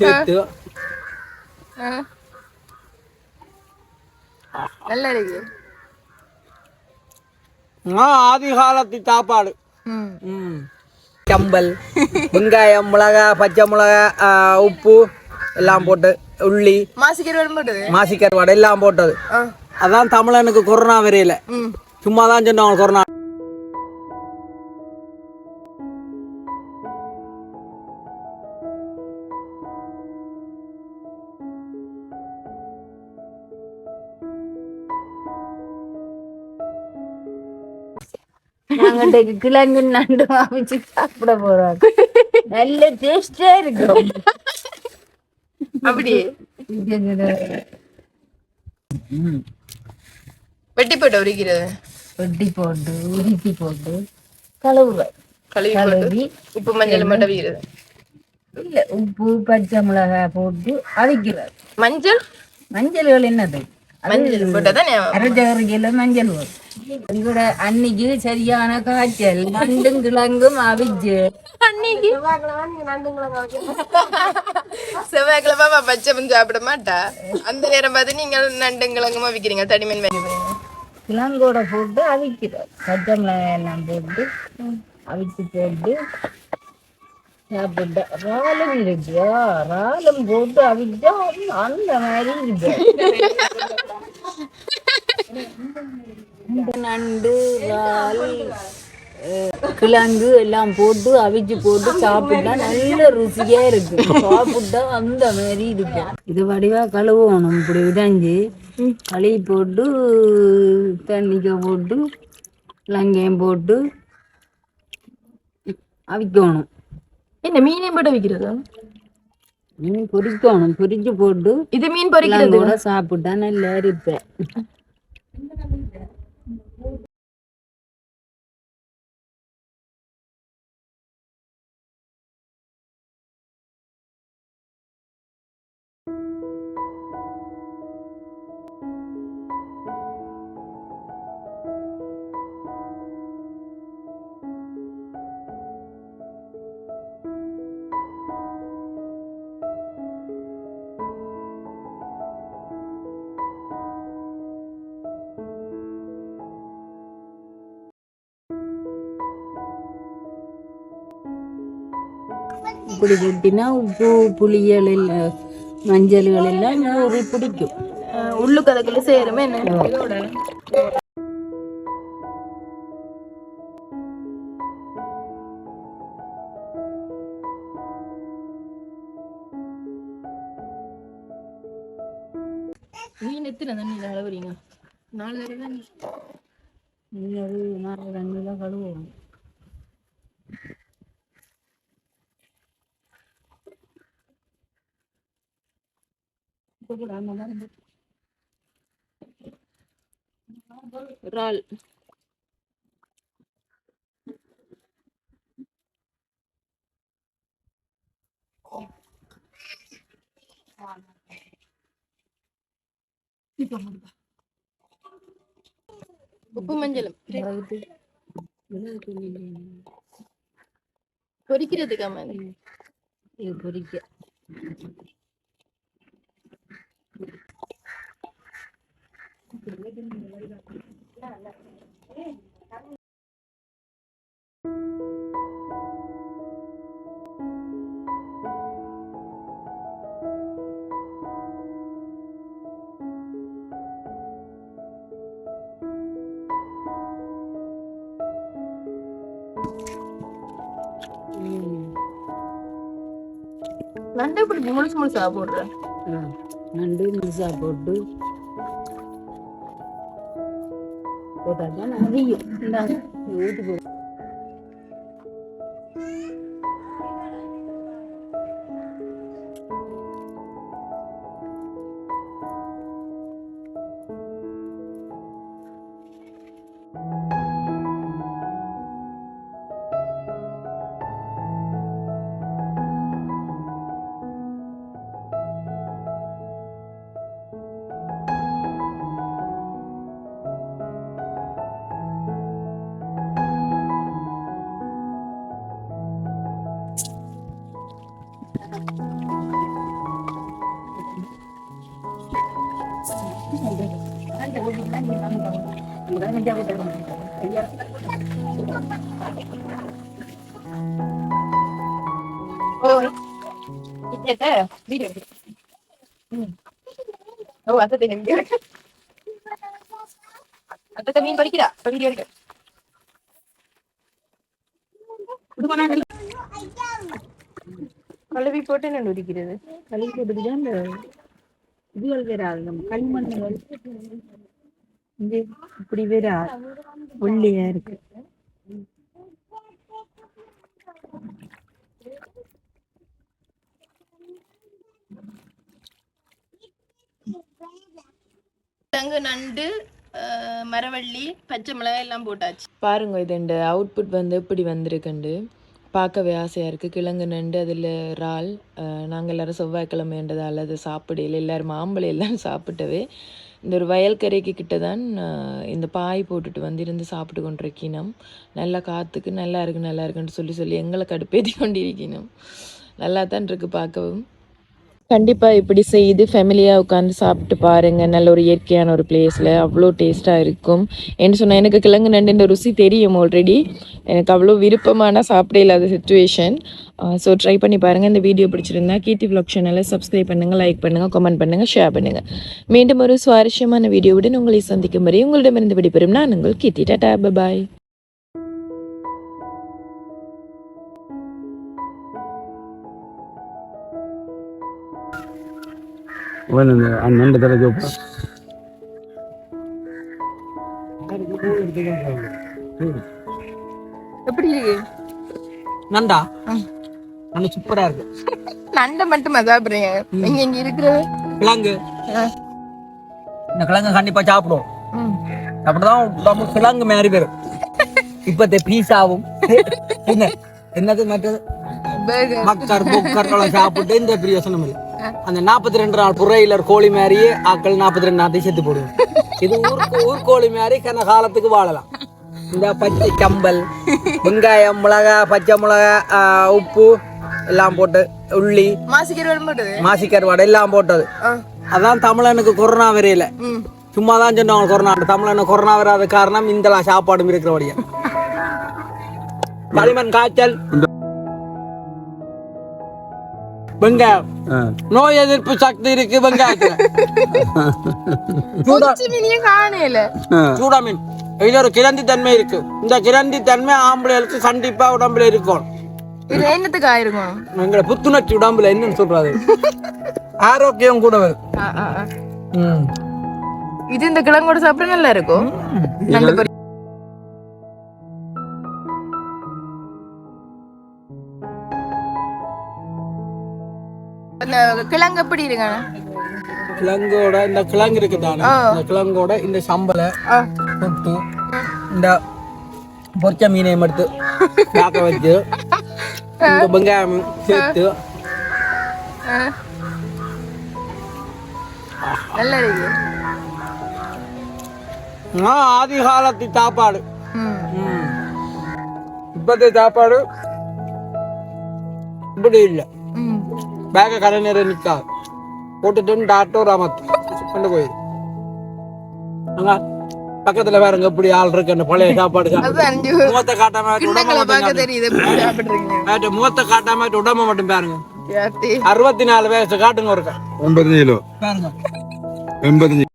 சேர்த்து. நல்லா இருக்கு ஆதி காலத்து சாப்பாடு. கம்பல் வெங்காயம் மிளகா பச்சை மிளகா உப்பு எல்லாம் போட்டு உள்ளி மாசிக்கிற வரும்போது மாசிக்கர் வடை எல்லாம் போட்டது. அதான் தமிழனுக்கு கொரோனா வரையில. ம். சும்மா தான் சொன்னாங்க கொரோனா நாங்க கிழங்கு நண்டு அமைச்சு சாப்பிட போறோம். நல்ல டேஸ்டா இருக்கும் அப்படி. வெட்டி போட்டு உரிக்கிறது. வெட்டி போட்டு உருக்கி போட்டு கழுவுவேன். கழுவி உப்பு மஞ்சள் மட்டும் வீகிறது இல்ல உப்பு பச்சை மிளகாய் போட்டு அவிக்கிறது. மஞ்சள்? மஞ்சள்கள் என்னது? மஞ்சள் போட்டா மஞ்சள் வரும். எங்கூட அன்னைக்கு சரியான காய்ச்சல் நண்டும் கிழங்கும் அவிச்சு அன்னைக்கு செவ்வாய்க்கிழமை அவ பச்சை மண் சாப்பிட மாட்டா அந்த நேரம் பார்த்து நீங்கள் நண்டுங்கிழங்குமா விற்கிறீங்க தடிமீன் வாங்கி கிழங்கோட போட்டு அவிக்கிறோம் பச்சை மிளகாய் எல்லாம் போட்டு அவிச்சு போட்டு சாப்பிட்டா இறாலும் இருக்கு இறாலும் போட்டு அவிச்சா அந்த மாதிரி இருக்கு நண்டு கிழங்கு எல்லாம் போட்டு அவிச்சு போட்டு சாப்பிட்டா நல்ல ருசியா இருக்கு. சாப்பிட்டா அந்த மாதிரி இருக்கு. இது வடிவா கழுவணும். இப்படி விடாஞ்சி கழுவி போட்டு தண்ணிக்க போட்டு லங்கையம் போட்டு அவிக்கணும். என்ன மீனையும் போட்டு விற்கிறது மீன் பொரிக்கணும் பொரிச்சு போட்டு இது மீன் பொரிக்கிறது கூட சாப்பிட்டா நல்லா இருப்பேன். இப்படி வெட்டினா உப்பு புளிகள் எல்லாம் மஞ்சள்கள் எல்லாம் ஊறி பிடிக்கும் உள்ளுக்கு அதுக்குள்ள சேருமே என்ன? மீன் எத்தனை தண்ணியில் அளவுறீங்க நாலு தடவை தான் அது நாலு தண்ணியில் கழுவுவோம். இறால் உப்பு மஞ்சளும் பொறிக்கிறதுக்கா இது. பொறிக்க. நண்டு இப்படி முழுசு முழுசா போடுற? நண்டு முழுசா போட்டு 我得了了还没有那有这个 ஓ அத்தை எங்க அத்தை மீன் படிக்கிறா வீடியோ இருக்கு கழுவி போட்டு என்ன உரிக்கிறது. கழுவி போட்டுதான் இந்த இதுகள் வராது நம்ம களிமண்கள் இங்க இப்படி வராது ஒல்லியா இருக்கு. தங்கு நண்டு மரவள்ளி பச்சை மிளகாய் எல்லாம் போட்டாச்சு. பாருங்க இது இந்த அவுட்புட் வந்து எப்படி வந்திருக்குண்டு. பார்க்கவே ஆசையாக இருக்குது கிழங்கு நண்டு அதில் இறால் நாங்கள் எல்லாரும் செவ்வாய்க்கிழமைன்றதால அதை சாப்பிடையில எல்லாரும் மாம்பழம் எல்லாம் சாப்பிட்டவே இந்த ஒரு வயல்கரைக்கு கிட்ட தான் இந்த பாய் போட்டுட்டு வந்து இருந்து சாப்பிட்டு கொண்டிருக்கணும். நல்லா காற்றுக்கு நல்லா இருக்கு நல்லா இருக்குன்னு சொல்லி சொல்லி எங்களை கடுப்பேற்றி கொண்டிருக்கணும். நல்லா தான் இருக்குது பார்க்கவும். கண்டிப்பாக இப்படி செய்து ஃபேமிலியாக உட்காந்து சாப்பிட்டு பாருங்க. நல்ல ஒரு இயற்கையான ஒரு பிளேஸில் அவ்வளோ டேஸ்ட்டாக இருக்கும். என்ன சொன்னால் எனக்கு கிழங்கு நண்டுன்ற ருசி தெரியும் ஆல்ரெடி எனக்கு அவ்வளோ விருப்பமான சாப்பிட இல்லாத சுச்சுவேஷன் ஸோ ட்ரை பண்ணி பாருங்கள் இந்த வீடியோ பிடிச்சிருந்தா கீர்த்தி vlog சேனலை சப்ஸ்கிரைப் பண்ணுங்கள் லைக் பண்ணுங்கள் கமெண்ட் பண்ணுங்கள் ஷேர் பண்ணுங்கள் மீண்டும் ஒரு சுவாரஸ்யமான வீடியோவுடன் உங்களை சந்திக்கும் வரை உங்களிடமிருந்து விடைபெறும் நான் உங்கள் கீர்த்தி. டாடா பாய் வேணும் அண்ணன் தர ஜோப்பா எப்படி இருக்கு? நண்டா நல்ல சூப்பரா இருக்கு. நண்டை மட்டும் சாப்பிட்றீங்க இங்க இங்க இருக்கிறது? கிழங்கு. இந்த கிழங்கு கண்டிப்பா சாப்பிடுவோம் அப்படிதான் நம்ம கிழங்கு மாதிரி வரும் இப்பத்த பீஸாவும். என்ன? என்னது மற்றது. மக்கர் புக்கர் சாப்பிட்டு இந்த பிரயோசனம் இல்லை. அந்த நாற்பத்தி ரெண்டு நாள் புறையிலர் கோழி மாதிரியே ஆக்கள் நாற்பத்தி ரெண்டு நாளையும் செத்து போடுவோம். இது ஊர் ஊர்கோழி மாதிரி கன காலத்துக்கு வாழலாம். இந்த பச்சை கம்பல் வெங்காயம் மிளகா பச்சை மிளகா உப்பு எல்லாம் போட்டு உள்ளி மாசிக்கருவாடை எல்லாம் போட்டது. அதான் தமிழனுக்கு கொரோனா வரையில. சும்மா தான் சொன்னாங்க கொரோனா. தமிழனுக்கு கொரோனா வராத காரணம் இந்த சாப்பாடும் இருக்கிறபடியா களிமண் காய்ச்சல். வெங்காயம் நோய் எதிர்ப்பு சக்தி இருக்கு வெங்காயத்துல. சூடா மீனியே காணையில சூடா மீன். இதுல ஒரு கிரந்தி தன்மை இருக்கு. இந்த கிரந்தி தன்மை ஆம்பளைகளுக்கு கண்டிப்பா உடம்புல இருக்கும். இது என்னத்துக்கு ஆயிருக்கும்? எங்களை புத்துணர்ச்சி உடம்புல என்னன்னு சொல்றாரு. ஆரோக்கியம் கூட வரும். ஆ, ஆ, ஆ. ம். இது இந்த கிழங்கோட சாப்பிட நல்லா இருக்கும் அந்த கிழங்கு எப்படி இருங்க கிழங்கோட இந்த கிழங்கு இருக்குதானே? இந்த கிழங்கோட இந்த சம்பளை போட்டு இந்த பொரிச்ச மீனையும் எடுத்து காக்க வச்சு இந்த வெங்காயம் சேர்த்து. நல்லா இருக்கு ஆதி காலத்து சாப்பாடு. இப்பத்த சாப்பாடு இப்படி இல்லை. ம். பேக கடை நேரம் நிற்காது போட்டுட்டு டாக்டர் ராமத்து கொண்டு போயிரு அங்க பக்கத்துல பாருங்க இப்படி ஆள் இருக்கு அந்த பழைய சாப்பாடு முகத்தை காட்டாம எப்படி முகத்தை காட்டாம உடம்ப மட்டும் பாருங்க. அறுபத்தி நாலு வயசு காட்டுங்க ஒருக்கா. எண்பத்தஞ்சு கிலோ. பாருங்க. எண்பத்தஞ்சு